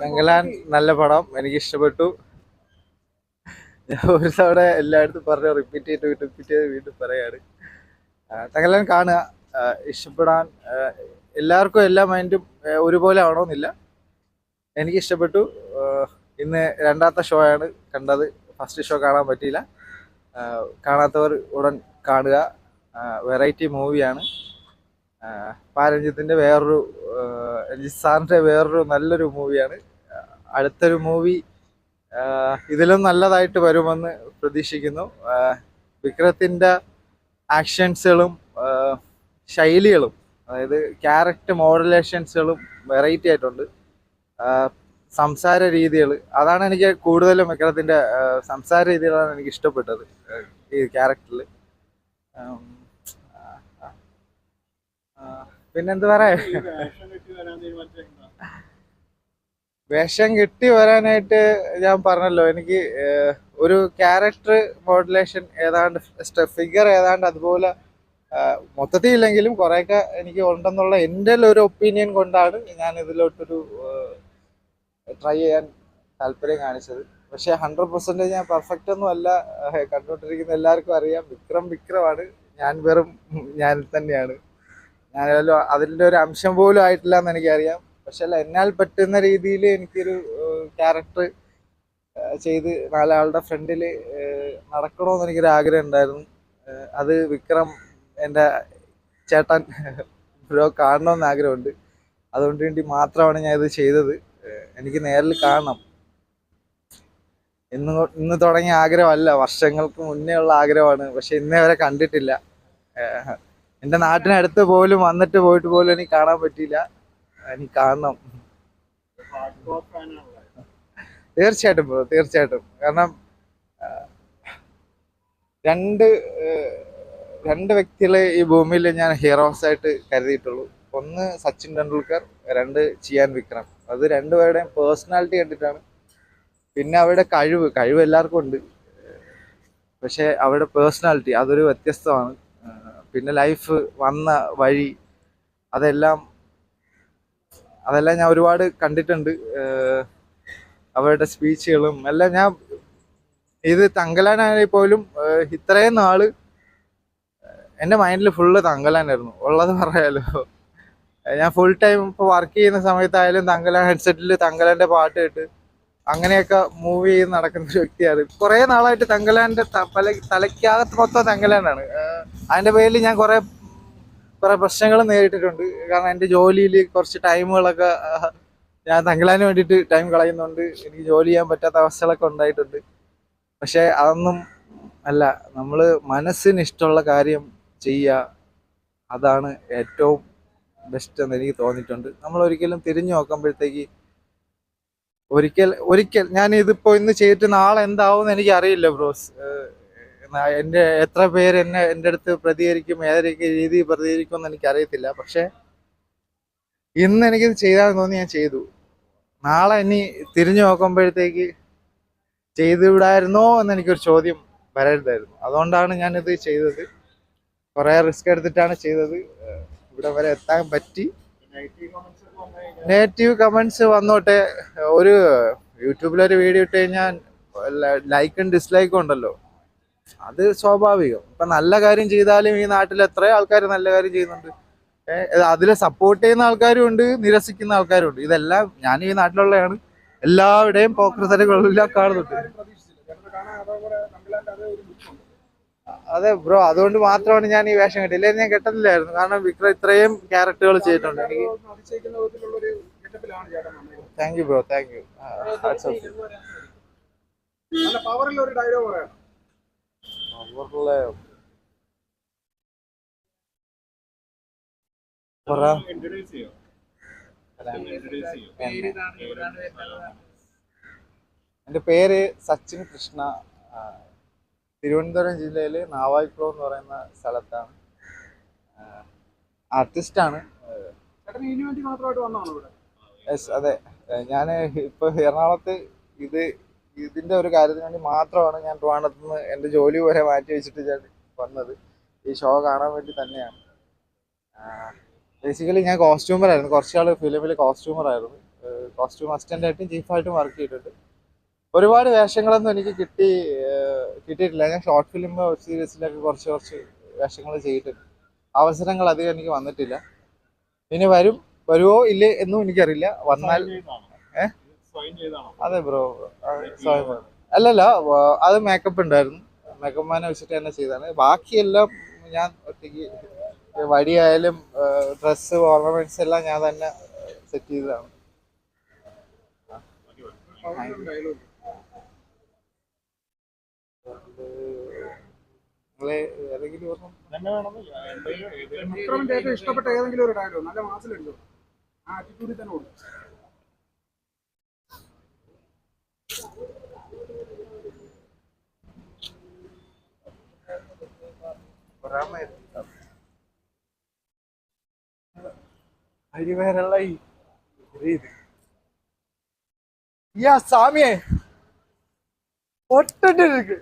വെങ്കലാൻ നല്ല പടം എനിക്ക് ഇഷ്ടപ്പെട്ടു ഒരു തവണ എല്ലായിടത്തും പറഞ്ഞ് റിപ്പീറ്റ് ചെയ്ത് റിപ്പീറ്റ് ചെയ്ത് വീണ്ടും പറയാണ്. തങ്കലാൻ കാണുക. ഇഷ്ടപ്പെടാൻ എല്ലാവർക്കും എല്ലാ മൈൻഡും ഒരുപോലെ ആവണമെന്നില്ല. എനിക്ക് ഇഷ്ടപ്പെട്ടു ഇന്ന് രണ്ടാമത്തെ ഷോ ആണ് കണ്ടത്. ഫസ്റ്റ് ഷോ കാണാൻ പറ്റിയില്ല. കാണാത്തവർ ഉടൻ കാണുക. വെറൈറ്റി മൂവിയാണ് പാരഞ്ജിത്തിന്റെ വേറൊരു ആ, രഞ്ജിത്ത് സാറിന്റെ വേറൊരു നല്ലൊരു മൂവിയാണ്. അടുത്തൊരു മൂവി ഇതിലും നല്ലതായിട്ട് വരുമെന്ന് പ്രതീക്ഷിക്കുന്നു. വിക്രത്തിന്റെ ആക്ഷൻസുകളും ശൈലികളും അതായത് ക്യാരക്ടർ മോഡുലേഷൻസുകളും വെറൈറ്റി ആയിട്ടുണ്ട്. സംസാര രീതികൾ അതാണ് എനിക്ക് കൂടുതലും വിക്രത്തിന്റെ സംസാര രീതികളാണ് എനിക്ക് ഇഷ്ടപ്പെട്ടത് ഈ ക്യാരക്ടറിൽ പിന്നെന്ത് പറയാ? വേഷം കിട്ടി വരാനായിട്ട് ഞാൻ പറഞ്ഞല്ലോ എനിക്ക് ഒരു ക്യാരക്ടർ മോഡുലേഷൻ ഏതാണ്ട് ഫിഗർ ഏതാണ്ട് അതുപോലെ മൊത്തത്തിൽ ഇല്ലെങ്കിലും കുറേയൊക്കെ എനിക്ക് ഉണ്ടെന്നുള്ള എന്റെ ഒരു ഒപ്പീനിയൻ കൊണ്ടാണ് ഞാൻ ഇതിലോട്ടൊരു ട്രൈ ചെയ്യാൻ താല്പര്യം കാണിച്ചത്. പക്ഷേ ഹൺഡ്രഡ് പെർസെന്റേജ് ഞാൻ പെർഫെക്റ്റ് ഒന്നും അല്ല കണ്ടുകൊണ്ടിരിക്കുന്ന എല്ലാവർക്കും അറിയാം. വിക്രം വിക്രമാണ്. ഞാൻ വെറും ഞാൻ തന്നെയാണ്. ഞാൻ അതിന്റെ ഒരു അംശം പോലും ആയിട്ടില്ല എന്ന് എനിക്കറിയാം. പക്ഷെ അല്ല എന്നാൽ പറ്റുന്ന രീതിയിൽ എനിക്കൊരു ക്യാരക്ടർ ചെയ്ത് നാലാളുടെ ഫ്രണ്ടിൽ നടക്കണമെന്ന് എനിക്കൊരു ആഗ്രഹം ഉണ്ടായിരുന്നു. അത് വിക്രം എന്റെ ചേട്ടൻ ബ്രോ കാണണമെന്ന് ആഗ്രഹമുണ്ട്. അതുകൊണ്ട് വേണ്ടി മാത്രമാണ് ഞാൻ ഇത് ചെയ്തത് എനിക്ക് നേരിൽ കാണണം. ഇന്ന് ഇന്ന് തുടങ്ങിയ ആഗ്രഹമല്ല. വർഷങ്ങൾക്ക് മുന്നേ ഉള്ള ആഗ്രഹമാണ്. പക്ഷെ ഇന്നേ വരെ കണ്ടിട്ടില്ല. എന്റെ നാട്ടിനടുത്ത് പോലും വന്നിട്ട് പോയിട്ട് പോലും എനിക്ക് കാണാൻ പറ്റിയില്ല. എനിക്ക് കാണണം. തീർച്ചയായിട്ടും ബ്രോ തീർച്ചയായിട്ടും. കാരണം രണ്ട് രണ്ട് വ്യക്തികളെ ഈ ഭൂമിയിൽ ഞാൻ ഹീറോസ് ആയിട്ട് കരുതിയിട്ടുള്ളൂ. ഒന്ന് സച്ചിൻ ടെണ്ടുൽക്കർ രണ്ട് ചിയാൻ വിക്രം. അത് രണ്ടുപേരുടെയും പേഴ്സണാലിറ്റി കണ്ടിട്ടാണ്. പിന്നെ അവരുടെ കഴിവ് കഴിവ് എല്ലാവർക്കും ഉണ്ട്. പക്ഷേ അവരുടെ പേഴ്സണാലിറ്റി അതൊരു വ്യത്യസ്തമാണ്. പിന്നെ ലൈഫ് വന്ന വഴി അതെല്ലാം അതെല്ലാം ഞാൻ ഒരുപാട് കണ്ടിട്ടുണ്ട്. അവരുടെ സ്പീച്ചുകളും എല്ലാം ഞാൻ ഇത് തങ്കലാനാണെങ്കിൽ പോലും ഇത്രയും നാൾ എന്റെ മൈൻഡിൽ ഫുള്ള് തങ്കലാനായിരുന്നു ഉള്ളത് പറയാലോ. ഞാൻ ഫുൾ ടൈം ഇപ്പോൾ വർക്ക് ചെയ്യുന്ന സമയത്തായാലും തങ്കലാൻ ഹെഡ്സെറ്റിൽ തങ്കലാന്റെ പാട്ട് കേട്ട് അങ്ങനെയൊക്കെ മൂവ് ചെയ്ത് നടക്കുന്ന ഒരു വ്യക്തിയാണ് കുറെ നാളായിട്ട് തങ്കലാന്റെ പല തലയ്ക്കകത്ത് മൊത്തം തങ്കലാനാണ്. അതിന്റെ പേരിൽ ഞാൻ കുറെ കുറെ പ്രശ്നങ്ങൾ നേരിട്ടിട്ടുണ്ട്. കാരണം എന്റെ ജോലിയിൽ കുറച്ച് ടൈമുകളൊക്കെ ഞാൻ തങ്കലാന് വേണ്ടിയിട്ട് ടൈം കളയുന്നുണ്ട്. എനിക്ക് ജോലി ചെയ്യാൻ പറ്റാത്ത അവസ്ഥകളൊക്കെ ഉണ്ടായിട്ടുണ്ട്. പക്ഷേ അതൊന്നും അല്ല. നമ്മൾ മനസ്സിന് ഇഷ്ടമുള്ള കാര്യം ചെയ്യുക അതാണ് ഏറ്റവും ബെസ്റ്റ് എന്ന് എനിക്ക് തോന്നിയിട്ടുണ്ട്. നമ്മൾ ഒരിക്കലും തിരിഞ്ഞു നോക്കുമ്പോഴത്തേക്ക് ഒരിക്കൽ ഒരിക്കൽ ഞാൻ ഇതിപ്പോ ഇന്ന് ചെയ്തിട്ട് നാളെ എന്താവും എനിക്ക് അറിയില്ല ബ്രോസ് എന്റെ എത്ര പേര് എന്നെ എന്റെ അടുത്ത് പ്രതികരിക്കും ഏതൊക്കെ രീതിയിൽ പ്രതികരിക്കും എന്ന് എനിക്ക് അറിയത്തില്ല പക്ഷെ ഇന്ന് എനിക്കിത് ചെയ്താൽ തോന്നി ഞാൻ ചെയ്തു. നാളെ ഇനി തിരിഞ്ഞു നോക്കുമ്പോഴത്തേക്ക് ചെയ്തുവിടായിരുന്നോ എന്ന് എനിക്കൊരു ചോദ്യം വരരുതായിരുന്നു. അതുകൊണ്ടാണ് ഞാനിത് ചെയ്തത്. കുറേ റിസ്ക് എടുത്തിട്ടാണ് ചെയ്തത്. ഇവിടെ വരെ എത്താൻ പറ്റി. നെഗറ്റീവ് കമൻസ് വന്നോട്ടെ. ഒരു യൂട്യൂബിലൊരു വീഡിയോ ഇട്ട് കഴിഞ്ഞാൽ ലൈക്കും ഡിസ്ലൈക്കും ഉണ്ടല്ലോ. അത് സ്വാഭാവികം. ഇപ്പം നല്ല കാര്യം ചെയ്താലും ഈ നാട്ടിൽ എത്ര ആൾക്കാർ നല്ല കാര്യം ചെയ്യുന്നുണ്ട്. ഏഹ് അതിൽ സപ്പോർട്ട് ചെയ്യുന്ന ആൾക്കാരും ഉണ്ട് നിരസിക്കുന്ന ആൾക്കാരും ഉണ്ട്. ഇതെല്ലാം ഞാൻ ഈ നാട്ടിലുള്ളതാണ് എല്ലാവരുടെയും പോക്രസരകളെല്ലാം കാണുന്നുണ്ട് അതെ ബ്രോ അതുകൊണ്ട് മാത്രമാണ് ഞാൻ ഈ വേഷം കെട്ടില്ല ഞാൻ കെട്ടുന്നില്ലായിരുന്നു. കാരണം വിക്രം ഇത്രയും ക്യാരക്ടറുകൾ ചെയ്തിട്ടുണ്ട്. എനിക്ക് thank you bro thank you എന്റെ പേര് സച്ചിൻ കൃഷ്ണ. തിരുവനന്തപുരം ജില്ലയിൽ നാവായിക്കുളം എന്ന് പറയുന്ന സ്ഥലത്താണ്. ആർട്ടിസ്റ്റാണ്. യെസ് അതെ. ഞാൻ ഇപ്പോൾ എറണാകുളത്ത് ഇത് ഇതിന്റെ ഒരു കാര്യത്തിന് വേണ്ടി മാത്രമാണ് ഞാൻ ട്രിവാണ്ടത്ത് നിന്ന് എന്റെ ജോലി വരെ മാറ്റി വെച്ചിട്ട് ഞാൻ വന്നത്. ഈ ഷോ കാണാൻ വേണ്ടി തന്നെയാണ്. ബേസിക്കലി ഞാൻ കോസ്റ്റ്യൂമറായിരുന്നു. കുറച്ച് നാൾ ഫിലിമിൽ കോസ്റ്റ്യൂമർ ആയിരുന്നു കോസ്റ്റ്യൂം അസിസ്റ്റന്റ് ആയിട്ടും ചീഫായിട്ടും വർക്ക് ചെയ്തിട്ടുണ്ട്. ഒരുപാട് വേഷങ്ങളൊന്നും എനിക്ക് കിട്ടി കിട്ടിയിട്ടില്ല. ഞാൻ ഷോർട്ട് ഫിലിം വെബ് സീരീസിലൊക്കെ കുറച്ച് കുറച്ച് വേഷങ്ങൾ ചെയ്തിട്ടുണ്ട്. അവസരങ്ങൾ അധികം എനിക്ക് വന്നിട്ടില്ല. ഇനി വരും വരുമോ ഇല്ലേ എന്നും എനിക്കറിയില്ല. വന്നാൽ ഏഹ് അതെ ബ്രോ സ്വയം അല്ലല്ല അത് മേക്കപ്പ് ഉണ്ടായിരുന്നു. മേക്കപ്പ് മാനെ വെച്ചിട്ട് തന്നെ ചെയ്താണ് ബാക്കിയെല്ലാം ഞാൻ ഒറ്റയ്ക്ക് വടിയായാലും ഡ്രസ്സ് ഓർണമെന്റ്സ് എല്ലാം ഞാൻ തന്നെ സെറ്റ് ചെയ്തതാണ്. പവറിൽ ഒരു ഡയലോഗ് നിങ്ങളെ ഏതെങ്കിലും ഓർമ്മ തന്നെ വേണമെന്നില്ല എന്തെങ്കിലും ഏതെങ്കിലും വിക്രമിന്റെ ഏറ്റവും ഇഷ്ടപ്പെട്ട ഏതെങ്കിലും ഒരു ഡയലോഗ് നല്ല മാസിലുണ്ടോ ആ ആറ്റിറ്റ്യൂഡിൽ തന്നെ കൊടുക്കും പറയാമായിരുന്നു അരിവേറുള്ള ഈ ഇത് യാ സാമിയെ ഒട്ടിട്ട് இருக்கு